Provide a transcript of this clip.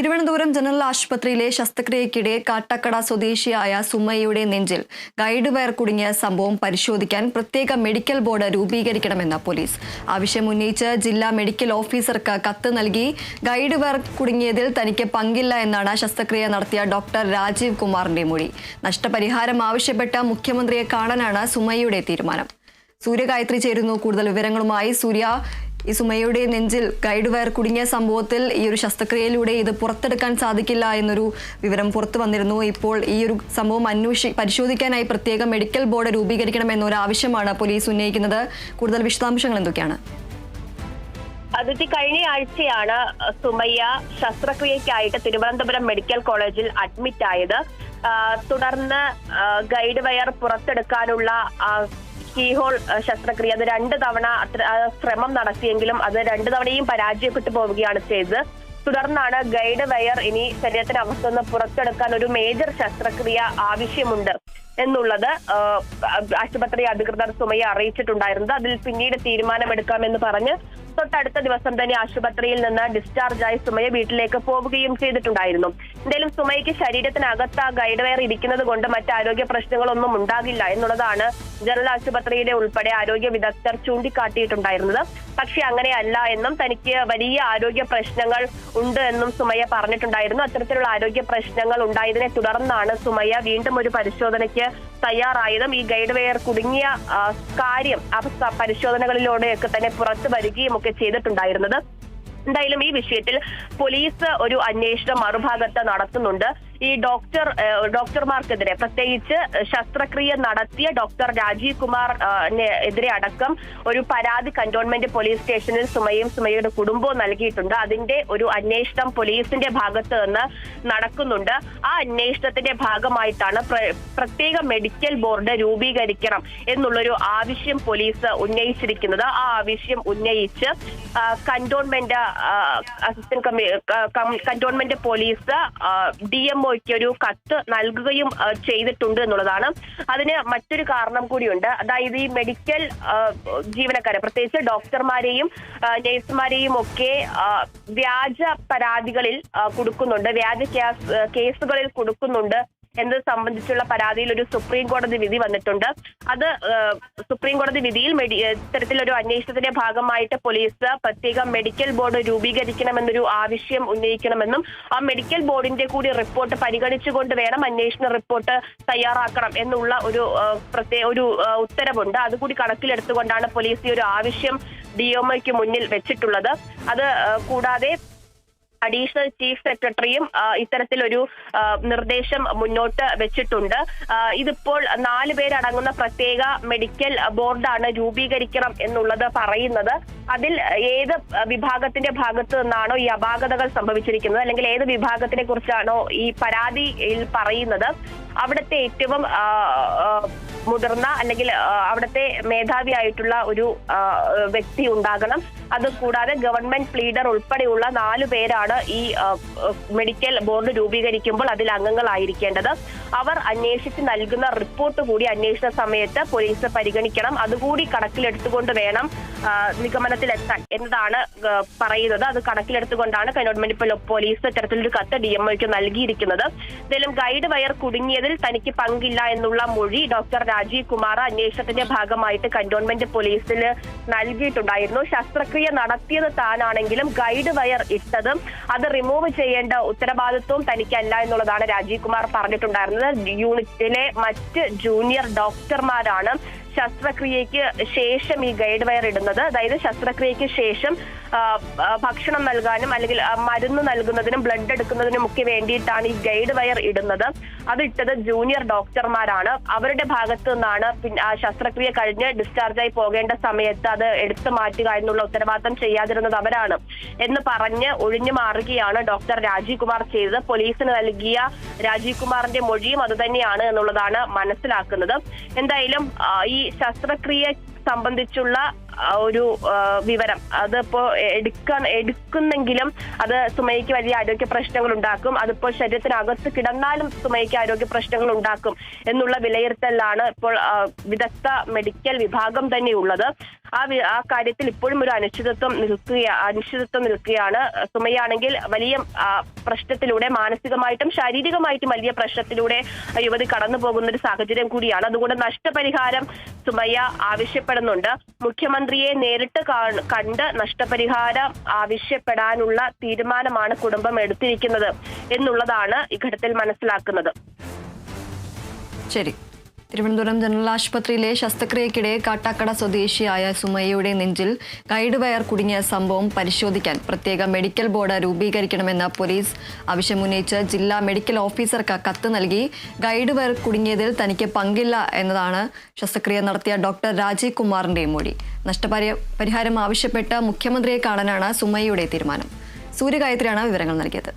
Thiruvananthapuram general ആശുപത്രിയിലെ ശസ്ത്രക്രിയക്കിടെ കാട്ടക്കട സ്വദേശിയായ സുമയ്യയുടെ നെഞ്ചിൽ ഗൈഡ് വയർ കുടുങ്ങിയ സംഭവം പരിശോധിക്കാൻ പ്രത്യേക മെഡിക്കൽ ബോർഡ് രൂപീകരിക്കണമെന്ന് പോലീസ്. ആവശ്യം ഉന്നയിച്ച് ജില്ലാ മെഡിക്കൽ ഓഫീസർക്ക് കത്ത് നൽകി ഗൈഡ് വയർ കുടുങ്ങിയതിൽ തനിക്ക് പങ്കില്ല എന്നാണ് ശസ്ത്രക്രിയ നടത്തിയ ഡോക്ടർ രാജീവ് കുമാറിന്റെ മൊഴി. നഷ്ടപരിഹാരം ആവശ്യപ്പെട്ട മുഖ്യമന്ത്രിയെ കാണാനാണ് സുമയ്യയുടെ തീരുമാനം. സൂര്യഗായത്രി ചേരുന്നു കൂടുതൽ വിവരങ്ങളുമായി. സൂര്യ ഈ സുമയുടെ നെഞ്ചിൽ ഗൈഡ് വയർ കുടുങ്ങിയ സംഭവത്തിൽ ഈ ഒരു ശസ്ത്രക്രിയയിലൂടെ ഇത് പുറത്തെടുക്കാൻ സാധിക്കില്ല എന്നൊരു വിവരം പുറത്തു വന്നിരുന്നു. ഇപ്പോൾ ഈ ഒരു സംഭവം അന്വേഷി പരിശോധിക്കാനായി പ്രത്യേക മെഡിക്കൽ ബോർഡ് രൂപീകരിക്കണം എന്നൊരു ആവശ്യമാണ് പോലീസ് ഉന്നയിക്കുന്നത്. കൂടുതൽ വിശദാംശങ്ങൾ എന്തൊക്കെയാണ്? അതിഥി കഴിഞ്ഞ ആഴ്ചയാണ് സുമയ്യ ശസ്ത്രക്രിയയ്ക്കായിട്ട് തിരുവനന്തപുരം മെഡിക്കൽ കോളേജിൽ അഡ്മിറ്റ് ആയത് തുടർന്ന് ഗൈഡ് വയർ പുറത്തെടുക്കാനുള്ള കീഹോൾ ഹോൾ ശസ്ത്രക്രിയ അത് രണ്ട് തവണ ശ്രമം നടത്തിയെങ്കിലും അത് രണ്ടു തവണയും പരാജയപ്പെട്ടു പോവുകയാണ് ചെയ്തത്. തുടർന്നാണ് ഗൈഡ് വയർ ഇനി ശരീരത്തിന്റെ അവസ്ഥ ഒന്ന് പുറത്തെടുക്കാൻ ഒരു മേജർ ശസ്ത്രക്രിയ ആവശ്യമുണ്ട്. എന്നുള്ളത് ആശുപത്രി അധികൃതർ സുമയെ അറിയിച്ചിട്ടുണ്ടായിരുന്നത് അതിൽ പിന്നീട് തീരുമാനമെടുക്കാമെന്ന് പറഞ്ഞ് തൊട്ടടുത്ത ദിവസം തന്നെ ആശുപത്രിയിൽ നിന്ന് ഡിസ്ചാർജ് ആയി സുമയ വീട്ടിലേക്ക് പോവുകയും ചെയ്തിട്ടുണ്ടായിരുന്നു. എന്തായാലും സുമയ്ക്ക് ശരീരത്തിനകത്ത് ആ ഗൈഡ് വയർ ഇരിക്കുന്നത് കൊണ്ട് മറ്റ് ആരോഗ്യ പ്രശ്നങ്ങളൊന്നും ഉണ്ടാകില്ല എന്നുള്ളതാണ് ജനറൽ ആശുപത്രിയിലെ ഉൾപ്പെടെ ആരോഗ്യ വിദഗ്ധർ ചൂണ്ടിക്കാട്ടിയിട്ടുണ്ടായിരുന്നത്. പക്ഷെ അങ്ങനെയല്ല എന്നും തനിക്ക് വലിയ ആരോഗ്യ പ്രശ്നങ്ങൾ ഉണ്ട് എന്നും സുമയ പറഞ്ഞിട്ടുണ്ടായിരുന്നു. അത്തരത്തിലുള്ള ആരോഗ്യ പ്രശ്നങ്ങൾ ഉണ്ടായതിനെ തുടർന്നാണ് സുമയ വീണ്ടും ഒരു പരിശോധനയ്ക്ക് തയ്യാറായതും ഈ ഗൈഡ് വെയർ കുടുങ്ങിയ കാര്യം പരിശോധനകളിലൂടെയൊക്കെ തന്നെ പുറത്തു വരികയും ഒക്കെ ചെയ്തിട്ടുണ്ടായിരുന്നത്. എന്തായാലും ഈ വിഷയത്തിൽ പോലീസ് ഒരു അന്വേഷണം മറുഭാഗത്ത് നടത്തുന്നുണ്ട്. ഈ ഡോക്ടർ ഡോക്ടർമാർക്കെതിരെ പ്രത്യേകിച്ച് ശസ്ത്രക്രിയ നടത്തിയ ഡോക്ടർ രാജീവ് കുമാർ എതിരെ അടക്കം ഒരു പരാതി കന്റോൺമെന്റ് പോലീസ് സ്റ്റേഷനിൽ സുമയും സുമയുടെ കുടുംബവും നൽകിയിട്ടുണ്ട്. അതിന്റെ ഒരു അന്വേഷണം പോലീസിന്റെ ഭാഗത്ത് നിന്ന് നടക്കുന്നുണ്ട്. ആ അന്വേഷണത്തിന്റെ ഭാഗമായിട്ടാണ് പ്ര- പ്രത്യേക മെഡിക്കൽ ബോർഡ് രൂപീകരിക്കണം എന്നുള്ളൊരു ആവശ്യം പോലീസ് ഉന്നയിച്ചിരിക്കുന്നത്. ആ ആവശ്യം ഉന്നയിച്ച് കന്റോൺമെന്റ് അസിസ്റ്റന്റ് കമ്മി- കന്റോൺമെന്റ് പോലീസ് ഡി എം ഒക്ക് ഒരു കത്ത് നൽകുകയും ചെയ്തിട്ടുണ്ട് എന്നുള്ളതാണ്. അതിന് മറ്റൊരു കാരണം കൂടിയുണ്ട്. അതായത് ഈ മെഡിക്കൽ ജീവനക്കാരെ പ്രത്യേകിച്ച് ഡോക്ടർമാരെയും നഴ്സുമാരെയും ഒക്കെ വ്യാജ പരാതികളിൽ കൊടുക്കുന്നുണ്ട്. വ്യാജ കേസുകളിൽ കൊടുക്കുന്നുണ്ട്. എന്നത് സംബന്ധിച്ചുള്ള പരാതിയിൽ ഒരു സുപ്രീം കോടതി വിധി വന്നിട്ടുണ്ട്. അത് സുപ്രീം കോടതി വിധിയിൽ മെഡി ഇത്തരത്തിലൊരു അന്വേഷണത്തിന്റെ ഭാഗമായിട്ട് പോലീസ് പ്രത്യേക മെഡിക്കൽ ബോർഡ് രൂപീകരിക്കണമെന്നൊരു ആവശ്യം ഉന്നയിക്കണമെന്നും ആ മെഡിക്കൽ ബോർഡിന്റെ കൂടി റിപ്പോർട്ട് പരിഗണിച്ചുകൊണ്ട് വേണം അന്വേഷണ റിപ്പോർട്ട് തയ്യാറാക്കണം എന്നുള്ള ഒരു പ്രത്യേക ഒരു ഉത്തരവുണ്ട്. അതുകൂടി കണക്കിലെടുത്തുകൊണ്ടാണ് പോലീസ് ഈ ഒരു ആവശ്യം ഡിഒമയ്ക്ക് മുന്നിൽ വെച്ചിട്ടുള്ളത്. അത് കൂടാതെ അഡീഷണൽ ചീഫ് സെക്രട്ടറിയും ഇത്തരത്തിലൊരു നിർദ്ദേശം മുന്നോട്ട് വെച്ചിട്ടുണ്ട്. ഇതിപ്പോൾ നാല് പേരടങ്ങുന്ന പ്രത്യേക മെഡിക്കൽ ബോർഡാണ് രൂപീകരിക്കണം എന്നുള്ളത് പറയുന്നത്. അതിൽ ഏത് വിഭാഗത്തിന്റെ ഭാഗത്ത് നിന്നാണോ ഈ അപാകതകൾ സംഭവിച്ചിരിക്കുന്നത് അല്ലെങ്കിൽ ഏത് വിഭാഗത്തിനെ കുറിച്ചാണോ ഈ പരാതിയിൽ പറയുന്നത്. അവിടുത്തെ ഏറ്റവും മുതിർന്ന അല്ലെങ്കിൽ അവിടുത്തെ മേധാവിയായിട്ടുള്ള ഒരു വ്യക്തി ഉണ്ടാകണം. അത് കൂടാതെ ഗവൺമെന്റ് ലീഡർ ഉൾപ്പെടെയുള്ള നാലു പേരാണ് ഈ മെഡിക്കൽ ബോർഡ് രൂപീകരിക്കുമ്പോൾ അതിൽ അംഗങ്ങളായിരിക്കേണ്ടത്. അവർ അന്വേഷിച്ച് നൽകുന്ന റിപ്പോർട്ട് കൂടി അന്വേഷണ സമയത്ത് പോലീസ് പരിഗണിക്കണം. അതുകൂടി കണക്കിലെടുത്തുകൊണ്ട് വേണം നിഗമനത്തിലെത്താൻ എന്നതാണ് പറയുന്നത്. അത് കണക്കിലെടുത്തുകൊണ്ടാണ് ഇപ്പോൾ പോലീസ് ഇത്തരത്തിലൊരു കത്ത് ഡി എം ഒക്ക് നൽകിയിരിക്കുന്നത്. എന്തായാലും ഗൈഡ് വയർ കുടുങ്ങിയതിൽ തനിക്ക് പങ്കില്ല എന്നുള്ള മൊഴി ഡോക്ടർ രാജീവ് കുമാർ അന്വേഷണത്തിന്റെ ഭാഗമായിട്ട് കന്റോൺമെന്റ് പോലീസിന് നൽകിയിട്ടുണ്ടായിരുന്നു. ശസ്ത്രക്രിയ നടത്തിയത് താനാണെങ്കിലും ഗൈഡ് വയർ ഇട്ടതും അത് റിമൂവ് ചെയ്യേണ്ട ഉത്തരവാദിത്വം തനിക്കല്ല എന്നുള്ളതാണ് രാജീവ് കുമാർ പറഞ്ഞിട്ടുണ്ടായിരുന്നത്. യൂണിറ്റിലെ മറ്റ് ജൂനിയർ ഡോക്ടർമാരാണ് ശസ്ത്രക്രിയയ്ക്ക് ശേഷം ഈ ഗൈഡ് വയർ ഇടുന്നത്. അതായത് ശസ്ത്രക്രിയയ്ക്ക് ശേഷം ഭക്ഷണം നൽകാനും അല്ലെങ്കിൽ മരുന്ന് നൽകുന്നതിനും ബ്ലഡ് എടുക്കുന്നതിനും ഒക്കെ വേണ്ടിയിട്ടാണ് ഈ ഗൈഡ് വയർ ഇടുന്നത്. അതിട്ടത് ജൂനിയർ ഡോക്ടർമാരാണ്. അവരുടെ ഭാഗത്ത് നിന്നാണ് ശസ്ത്രക്രിയ കഴിഞ്ഞ് ഡിസ്ചാർജായി പോകേണ്ട സമയത്ത് അത് എടുത്തു മാറ്റുക എന്നുള്ള ഉത്തരവാദിത്തം ചെയ്യാതിരുന്നത് അവരാണ്. എന്ന് പറഞ്ഞ് ഒഴിഞ്ഞു മാറുകയാണ് ഡോക്ടർ രാജീവ് കുമാർ ചെയ്തത്. പോലീസിന് നൽകിയ രാജീവ് കുമാറിന്റെ മൊഴിയും അതുതന്നെയാണ് എന്നുള്ളതാണ് മനസ്സിലാക്കുന്നത്. എന്തായാലും ഈ ശസ്ത്രക്രിയ സംബന്ധിച്ചുള്ള ഒരു വിവരം. അതിപ്പോ എടുക്കാൻ എടുക്കുന്നെങ്കിലും അത് സുമയ്ക്ക് വലിയ ആരോഗ്യ പ്രശ്നങ്ങൾ ഉണ്ടാക്കും. അതിപ്പോ ശരീരത്തിനകത്ത് കിടന്നാലും സുമയ്ക്ക് ആരോഗ്യ പ്രശ്നങ്ങൾ ഉണ്ടാക്കും എന്നുള്ള വിലയിരുത്തലാണ് ഇപ്പോൾ വിദഗ്ധ മെഡിക്കൽ വിഭാഗം തന്നെയുള്ളത് ആ ആ കാര്യത്തിൽ ഇപ്പോഴും ഒരു അനിശ്ചിതത്വം നിൽക്കുക അനിശ്ചിതത്വം നിൽക്കുകയാണ്. സുമയാണെങ്കിൽ വലിയ പ്രശ്നത്തിലൂടെ മാനസികമായിട്ടും ശാരീരികമായിട്ടും വലിയ പ്രശ്നത്തിലൂടെ യുവതി കടന്നു പോകുന്ന ഒരു സാഹചര്യം കൂടിയാണ്. അതുകൊണ്ട് നഷ്ടപരിഹാരം സുമയ്യ ആവശ്യപ്പെടുന്നുണ്ട്. മുഖ്യമന്ത്രിയെ നേരിട്ട് കാണ്- കണ്ട് നഷ്ടപരിഹാരം ആവശ്യപ്പെടാനുള്ള തീരുമാനമാണ് കുടുംബം എടുത്തിരിക്കുന്നത് എന്നുള്ളതാണ് ഈ ഘട്ടത്തിൽ മനസ്സിലാക്കുന്നത്. ശരി. തിരുവനന്തപുരം ജനറൽ ആശുപത്രിയിലെ ശസ്ത്രക്രിയക്കിടെ കാട്ടാക്കട സ്വദേശിയായ സുമയ്യയുടെ നെഞ്ചിൽ ഗൈഡ് വയർ കുടുങ്ങിയ സംഭവം പരിശോധിക്കാൻ പ്രത്യേക മെഡിക്കൽ ബോർഡ് രൂപീകരിക്കണമെന്ന പോലീസ് ആവശ്യമുന്നയിച്ച് ജില്ലാ മെഡിക്കൽ ഓഫീസർക്ക് കത്ത് നൽകി ഗൈഡ് വയർ കുടുങ്ങിയതിൽ തനിക്ക് പങ്കില്ല എന്നതാണ് ശസ്ത്രക്രിയ നടത്തിയ ഡോക്ടർ രാജീവ് കുമാറിന്റെ മൊഴി. നഷ്ടപരിഹാരം പരിഹാരം ആവശ്യപ്പെട്ട് മുഖ്യമന്ത്രിയെ കാണാനാണ് സുമയ്യയുടെ തീരുമാനം. സൂര്യഗായത്രിയാണ് വിവരങ്ങൾ നൽകിയത്.